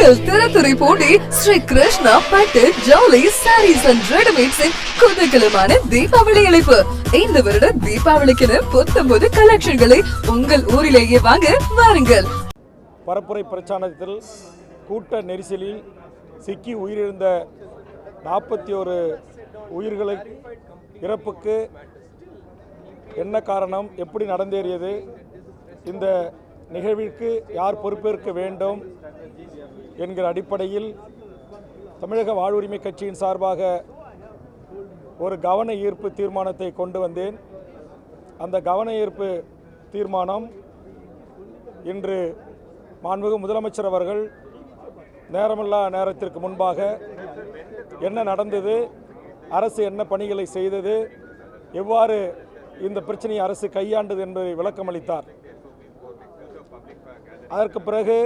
உங்கள் திறத்துறை போட்டி ஸ்ரீ கிருஷ்ணா பட்டு ஜவுளி சாரீஸ் அண்ட் ரெடிமேட்ஸின் குதகலமான தீபாவளி அழைப்பு இந்த வருட தீபாவளிக்கென புத்தம்போது கலெக்ஷன்களை உங்கள் ஊரிலேயே வாங்க வாருங்கள். பரப்புரை பிரச்சாரத்தில் கூட்ட நெரிசலில் சிக்கி உயிரிழந்த நாற்பத்தி ஒரு உயிர்களை இறப்புக்கு என்ன காரணம் எப்படி நடந்தேறியது இந்த நிகழ்விற்கு யார் பொறுப்பேற்க வேண்டும் என்கிற அடிப்படையில் தமிழக வாழ்வுரிமை கட்சியின் சார்பாக ஒரு கவன ஈர்ப்பு தீர்மானத்தை கொண்டு வந்தேன். அந்த கவன ஈர்ப்பு தீர்மானம் இன்று மாண்புமிகு முதலமைச்சர் அவர்கள் நேரமில்லா நேரத்திற்கு முன்பாக என்ன நடந்தது அரசு என்ன பணிகளை செய்தது எவ்வாறு இந்த பிரச்சனையை அரசு கையாண்டது என்பதை விளக்கமளித்தார். அதற்கு பிறகு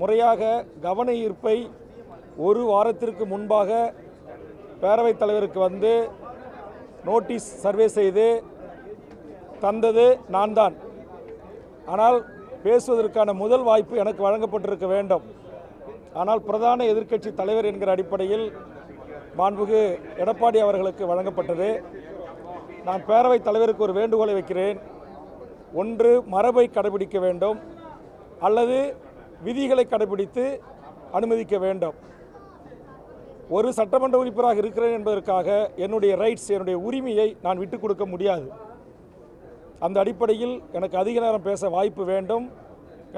முறையாக கவன ஈர்ப்பை ஒரு வாரத்திற்கு முன்பாக பேரவைத் தலைவருக்கு வந்து நோட்டீஸ் சர்வே செய்து தந்தது நான் தான். ஆனால் பேசுவதற்கான முதல் வாய்ப்பு எனக்கு வழங்கப்பட்டிருக்க வேண்டும். ஆனால் பிரதான எதிர்க்கட்சி தலைவர் என்கிற அடிப்படையில் மாண்புகு எடப்பாடி அவர்களுக்கு வழங்கப்பட்டது. நான் பேரவைத் தலைவருக்கு ஒரு வேண்டுகோளை வைக்கிறேன். ஒன்று மரபை கடைபிடிக்க வேண்டும். அல்லது விதிகளை கடைபிடித்து அனுமதிக்க வேண்டும். ஒரு சட்டமன்ற உறுப்பினராக இருக்கிறேன் என்பதற்காக என்னுடைய ரைட்ஸ் என்னுடைய உரிமையை நான் விட்டுக் கொடுக்க முடியாது. அந்த அடிப்படையில் எனக்கு அதிக நேரம் பேச வாய்ப்பு வேண்டும்.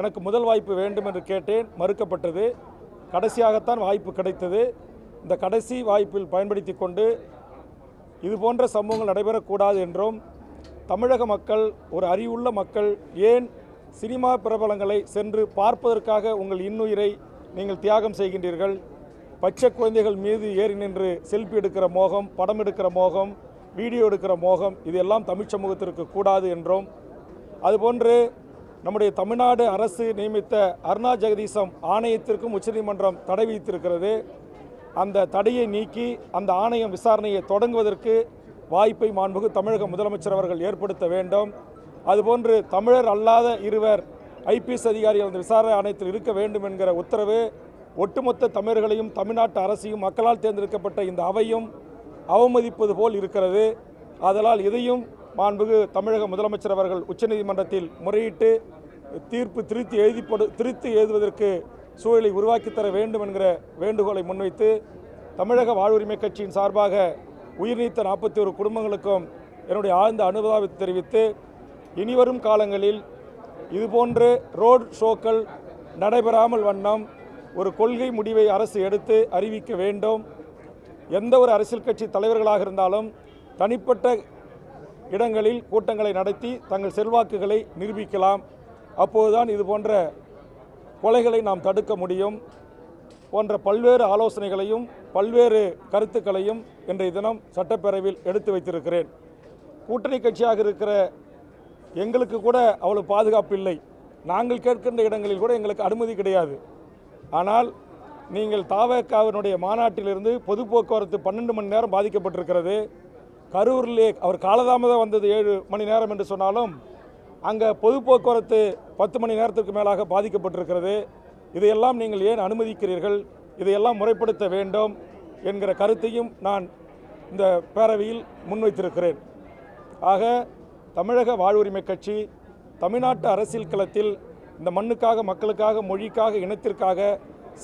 எனக்கு முதல் வாய்ப்பு வேண்டும் என்று கேட்டேன் மறுக்கப்பட்டது. கடைசியாகத்தான் வாய்ப்பு கிடைத்தது. இந்த கடைசி வாய்ப்பில் பயன்படுத்தி கொண்டு இது போன்ற சம்பவங்கள் நடைபெறக்கூடாது என்றும் தமிழக மக்கள் ஒரு அறிவுள்ள மக்கள் ஏன் சினிமா பிரபலங்களை சென்று பார்ப்பதற்காக உங்கள் இன்னுயிரை நீங்கள் தியாகம் செய்கின்றீர்கள். பச்சை குழந்தைகள் மீது ஏறி நின்று செல்ஃபி எடுக்கிற மோகம் படம் எடுக்கிற மோகம் வீடியோ எடுக்கிற மோகம் இதெல்லாம் தமிழ் சமூகத்திற்கு கூடாது என்றும். அதுபோன்று நம்முடைய தமிழ்நாடு அரசு நியமித்த அருணா ஜெகதீசம் ஆணையத்திற்கும் உச்சநீதிமன்றம் தடை விதித்திருக்கிறது. அந்த தடையை நீக்கி அந்த ஆணையம் விசாரணையை தொடங்குவதற்கு வாய்ப்பை மாண்புகு தமிழக முதலமைச்சர் அவர்கள் ஏற்படுத்த வேண்டும். அதுபோன்று தமிழர் அல்லாத இருவர் ஐபிஎஸ் அதிகாரிகள் அந்த விசாரணை ஆணையத்தில் இருக்க வேண்டும் என்கிற உத்தரவு ஒட்டுமொத்த தமிழர்களையும் தமிழ்நாட்டு அரசையும் மக்களால் தேர்ந்தெடுக்கப்பட்ட இந்த அவையும் அவமதிப்பது போல் இருக்கிறது. ஆதலால் இதையும் மாண்புகு தமிழக முதலமைச்சர் அவர்கள் உச்சநீதிமன்றத்தில் முறையிட்டு தீர்ப்பு திருத்தி எழுதிப்படு திருத்தி எழுதுவதற்கு சூழலை உருவாக்கி தர வேண்டும் என்கிற வேண்டுகோளை முன்வைத்து தமிழக வாழ்வுரிமை கட்சியின் சார்பாக உயிர் நீத்த நாற்பத்தி ஒரு குடும்பங்களுக்கும் என்னுடைய ஆழ்ந்த அனுதாபத்தை தெரிவித்து இனிவரும் காலங்களில் இதுபோன்று ரோட் ஷோக்கள் நடைபெறாமல் வண்ணம் ஒரு கொள்கை முடிவை அரசு எடுத்து அறிவிக்க வேண்டும். எந்த ஒரு அரசியல் கட்சி தலைவர்களாக இருந்தாலும் தனிப்பட்ட இடங்களில் கூட்டங்களை நடத்தி தங்கள் செல்வாக்குகளை நிரூபிக்கலாம். அப்போதுதான் இது போன்ற கொலைகளை நாம் தடுக்க முடியும். போன்ற பல்வேறு ஆலோசனைகளையும் பல்வேறு கருத்துக்களையும் இன்றைய தினம் சட்டப்பேரவையில் எடுத்து வைத்திருக்கிறேன். கூட்டணி கட்சியாக இருக்கிற எங்களுக்கு கூட அவ்வளோ பாதுகாப்பு இல்லை. நாங்கள் கேட்கின்ற இடங்களில் கூட எங்களுக்கு அனுமதி கிடையாது. ஆனால் நீங்கள் தாவக்காவினுடைய மாநாட்டிலிருந்து பொது போக்குவரத்து பன்னெண்டு மணி நேரம் பாதிக்கப்பட்டிருக்கிறது. கரூரிலே அவர் காலதாமதம் வந்தது ஏழு மணி நேரம் என்று சொன்னாலும் அங்கே பொது போக்குவரத்து பத்து மணி நேரத்திற்கு மேலாக பாதிக்கப்பட்டிருக்கிறது. இதையெல்லாம் நீங்கள் ஏன் அனுமதிக்கிறீர்கள்? இதையெல்லாம் முறைப்படுத்த வேண்டும் என்கிற கருத்தையும் நான் இந்த பேரவையில் முன்வைத்திருக்கிறேன். ஆக தமிழக வாழ்வுரிமை கட்சி தமிழ்நாட்டு அரசியல் களத்தில் இந்த மண்ணுக்காக மக்களுக்காக மொழிக்காக இனத்திற்காக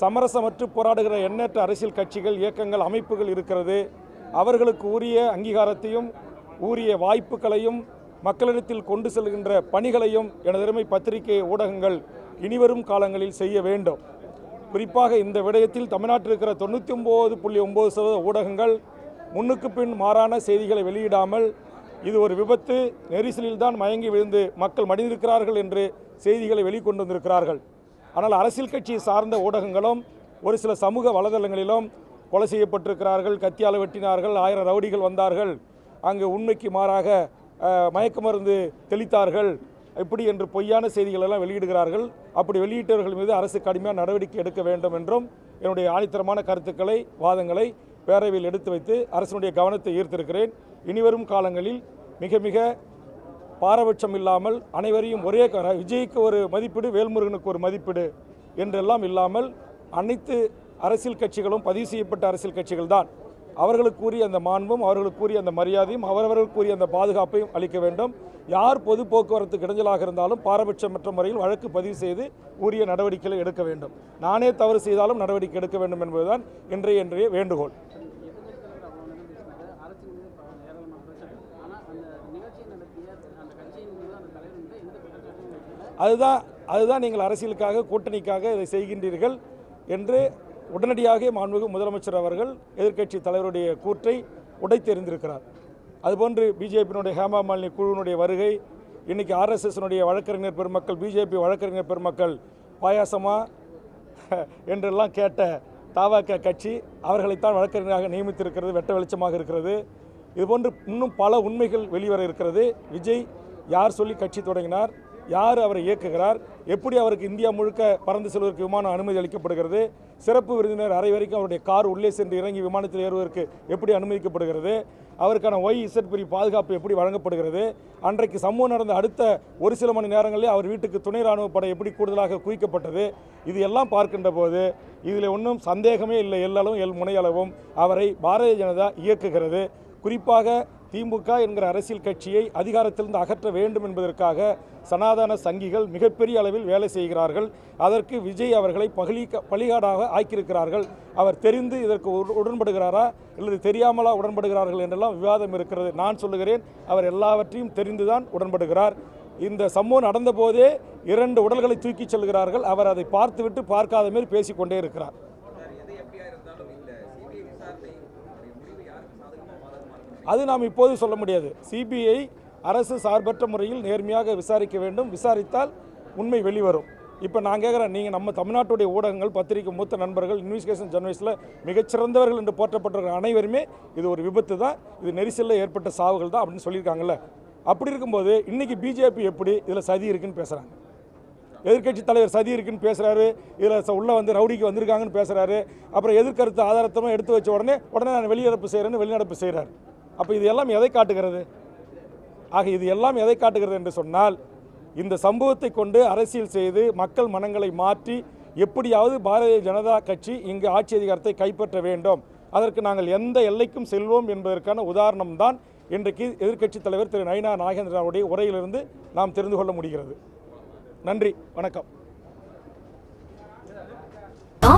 சமரசமற்று போராடுகிற எண்ணற்ற அரசியல் கட்சிகள் இயக்கங்கள் அமைப்புகள் இருக்கிறது. அவர்களுக்கு உரிய அங்கீகாரத்தையும் உரிய வாய்ப்புகளையும் மக்களிடத்தில் கொண்டு செல்கின்ற பணிகளையும் எனதருமை பத்திரிகை ஊடகங்கள் இனிவரும் காலங்களில் செய்ய வேண்டும். குறிப்பாக இந்த விடயத்தில் தமிழ்நாட்டில் இருக்கிற தொண்ணூற்றி ஒம்பது புள்ளி ஒம்பது சதவீத ஊடகங்கள் முன்னுக்கு பின் மாறான செய்திகளை வெளியிடாமல் இது ஒரு விபத்து. நெரிசலில் தான் மயங்கி விழுந்து மக்கள் மடிந்திருக்கிறார்கள் என்று செய்திகளை வெளிக்கொண்டு வந்திருக்கிறார்கள் ஆனால் அரசியல் கட்சியை சார்ந்த ஊடகங்களும் ஒரு சில சமூக வலைதளங்களிலும் கொலை செய்யப்பட்டிருக்கிறார்கள் கத்தியால் வெட்டினார்கள் ஆயிரம் ரவுடிகள் வந்தார்கள். அங்கு உண்மைக்கு மாறாக மயக்க மருந்து தெளித்தார்கள். இப்படி என்று பொய்யான செய்திகள் எல்லாம் வெளியிடுகிறார்கள். அப்படி வெளியிட்டவர்கள் மீது அரசு கடுமையான நடவடிக்கை எடுக்க வேண்டும் என்றும் என்னுடைய ஆணித்தரமான கருத்துக்களை வாதங்களை பேரவையில் எடுத்து வைத்து அரசினுடைய கவனத்தை ஈர்த்திருக்கிறேன். இனிவரும் காலங்களில் மிக மிக பாரபட்சம் இல்லாமல் அனைவரையும் ஒரே க- விஜய்க்கு ஒரு மதிப்பீடு வேல்முருகனுக்கு ஒரு மதிப்பீடு என்றெல்லாம் இல்லாமல் அனைத்து அரசியல் கட்சிகளும் பதிவு செய்யப்பட்ட அரசியல் கட்சிகள் தான். அவர்களுக்குரிய அந்த மாண்பும் அவர்களுக்குரிய அந்த மரியாதையும் அவரவர்களுக்குரிய அந்த பாதுகாப்பையும் அளிக்க வேண்டும். யார் பொது போக்குவரத்து இடைஞ்சலாக இருந்தாலும் பாரபட்சமற்ற முறையில் வழக்கு பதிவு செய்து உரிய நடவடிக்கைகளை எடுக்க வேண்டும். நானே தவறு செய்தாலும் நடவடிக்கை எடுக்க வேண்டும் என்பதுதான் இன்றைய இன்றைய வேண்டுகோள் அரசு மீது ப- ஏராளமான பிரச்சனை ஆனால் அந்த நிகழ்ச்சியை நடத்திய அந்த கட்சியின் மீது அந்த தலைவர் மீது எந்த குற்றச்சாட்டும் வைக்கல அதுதான் அதுதான் நீங்கள் அரசியலுக்காக கூட்டணிக்காக இதை செய்கின்றீர்கள் என்று உடனடியாக மாண்புமிகு முதலமைச்சர் அவர்கள் எதிர்க்கட்சி தலைவருடைய கூற்றை உடைத்தெறிந்திருக்கிறார் அதுபோன்று பிஜேபியினுடைய ஹேமா மாலினி குழுவினுடைய வருகை இன்றைக்கி ஆர்எஸ்எஸ்னுடைய வழக்கறிஞர் பெருமக்கள் பிஜேபி வழக்கறிஞர் பெருமக்கள் பாயாசமா என்றெல்லாம் கேட்ட தாவாக்க கட்சி அவர்களைத்தான் வழக்கறிஞராக நியமித்திருக்கிறது வெட்ட வெளிச்சமாக இருக்கிறது. இதுபோன்று இன்னும் பல உண்மைகள் வெளிவர இருக்கிறது. விஜய் யார் சொல்லி கட்சி தொடங்கினார்? யார் அவரை இயக்குகிறார்? எப்படி அவருக்கு இந்தியா முழுக்க பறந்து செல்வதற்கு விமானம் அனுமதி அளிக்கப்படுகிறது? சிறப்பு விருந்தினர் அரை வரைக்கும் அவருடைய கார் உள்ளே சென்று இறங்கி விமானத்தில் ஏறுவதற்கு எப்படி அனுமதிக்கப்படுகிறது? அவருக்கான ஒய் இசட் பிரி பாதுகாப்பு எப்படி வழங்கப்படுகிறது? அன்றைக்கு சம்பவம் நடந்த அடுத்த ஒரு சில மணி நேரங்களில் அவர் வீட்டுக்கு துணை ராணுவ படை எப்படி கூடுதலாக குவிக்கப்பட்டது? இது எல்லாம் பார்க்கின்ற போது இதில் ஒன்றும் சந்தேகமே இல்லை. எல்லளவும் எல் முனையளவும் அவரை பாரதிய ஜனதா இயக்குகிறது. குறிப்பாக திமுக என்கிற அரசியல் கட்சியை அதிகாரத்திலிருந்து அகற்ற வேண்டும் என்பதற்காக சனாதன சங்கிகள் மிகப்பெரிய அளவில் வேலை செய்கிறார்கள். அதற்கு விஜய் அவர்களை பகலி பலிகாடாக ஆக்கியிருக்கிறார்கள். அவர் தெரிந்து இதற்கு உட- உடன்படுகிறாரா? அல்லது தெரியாமலா உடன்படுகிறார்கள் என்றெல்லாம் விவாதம் இருக்கிறது. நான் சொல்லுகிறேன் அவர் எல்லாவற்றையும் தெரிந்துதான் உடன்படுகிறார். இந்த சம்பவம் நடந்தபோதே இரண்டு உடல்களை தூக்கிச் செல்கிறார்கள். அவர் அதை பார்த்துவிட்டு பார்க்காத மாரி பேசிக்கொண்டே இருக்கிறார். அது நாம் இப்போது சொல்ல முடியாது. சிபிஐ அரசு சார்பற்ற முறையில் நேர்மையாக விசாரிக்க வேண்டும். விசாரித்தால் உண்மை வெளிவரும். இப்போ நான் கேட்குறேன் நீங்கள் நம்ம தமிழ்நாட்டுடைய ஊடகங்கள் பத்திரிகை மூத்த நண்பர்கள் இன்வெஸ்டிகேஷன் ஜெர்னலிஸ்டில் மிகச்சிறந்தவர்கள் என்று போற்றப்பட்டிருக்கிற அனைவருமே இது ஒரு விபத்து தான். இது நெரிசலில் ஏற்பட்ட சாவுகள் தான் அப்படின்னு சொல்லியிருக்காங்கல்ல. அப்படி இருக்கும்போது இன்றைக்கி பிஜேபி எப்படி இதில் சதி இருக்குன்னு பேசுகிறாங்க எதிர்க்கட்சி தலைவர் சதி இருக்குன்னு பேசுகிறாரு இதில் உள்ளே வந்து ரவுடிக்கு வந்திருக்காங்கன்னு பேசுகிறாரு அப்புறம் எதிர்கருத்து ஆதாரத்தமாக எடுத்து வச்ச உடனே உடனே நான் வெளிநடப்பு செய்கிறேன்னு வெளிநடப்பு செய்கிறார் அப்போ இது எல்லாம் எதை காட்டுகிறது? ஆக இது எல்லாம் எதை காட்டுகிறது என்று சொன்னால் இந்த சம்பவத்தை கொண்டு அரசியல் செய்து மக்கள் மனங்களை மாற்றி எப்படியாவது பாரதிய ஜனதா கட்சி இங்கு ஆட்சி அதிகாரத்தை கைப்பற்ற வேண்டும். அதற்கு நாங்கள் எந்த எல்லைக்கும் செல்வோம் என்பதற்கான உதாரணம் தான் இன்றைக்கு எதிர்க்கட்சித் தலைவர் திரு நயினா நாகேந்திராவுடைய உரையிலிருந்து நாம் தெரிந்து கொள்ள முடிகிறது. நன்றி வணக்கம்.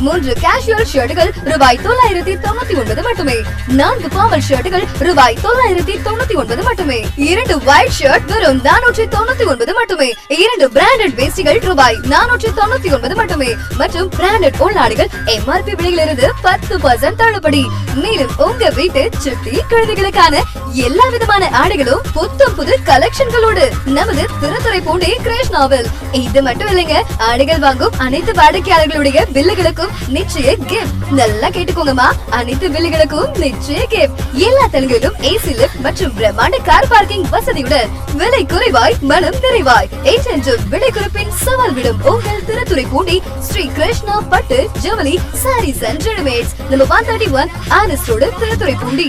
மூன்று கேஷுவல் ஷர்ட்டுகள் ரூபாய் தொள்ளாயிரத்தி தொண்ணூத்தி ஒன்பது மட்டுமே. நான்கு பாமல் ஷர்ட்டுகள் ரூபாய் தொள்ளாயிரத்தி தொண்ணூத்தி ஒன்பது மட்டுமே. இரண்டு ஒயிட் ஷர்ட் வெறும் நானூற்றி தொண்ணூத்தி ஒன்பது மட்டுமே. இரண்டு பிராண்டட் வேஸ்டிகள் ரூபாய் நானூற்றி தொண்ணூத்தி ஒன்பது மட்டுமே. மற்றும் பிராண்டட் உள்நாடுகள் எம்ஆர்பி விலையிலிருந்து பத்து பர்சன்ட் தள்ளுபடி. மேலும் உங்க வீட்டு சுட்டி குழந்தைகளுக்கான எல்லா விதமான ஆடைகளும் புத்தம் புது கலெக்ஷன்களோடு நமது திருத்துறைப்பூண்டி கிருஷ்ணாவில் இது மட்டும் இல்லைங்க ஆடைகள் வாங்கும் அனைத்து வாடிக்கையாளர்களுடைய பில்லுகளுக்கும் நிச்சய கிஃப்ட் நல்லா கேட்டுக்கோங்கம்மா. அனைத்து பில்லுகளுக்கும் நிச்சய கிஃப்ட் எல்லா தெலுங்கிலும் ஏசி லிப்ட் மற்றும் பிரம்மாண்ட கார் பார்க்கிங் வசதியுடன் விலை குறைவாய் மனம் நிறைவாய். ஏஜென்ட் விலை குறிப்பின் சவால் விடும் உங்கள் திருத்துறைப்பூண்டி ஸ்ரீ கிருஷ்ணா பட்டு ஜவுளி சாரீஸ் அண்ட் ரெடிமேட்ஸ் நம்ம one thirty one honest road Thiruthuraipoondi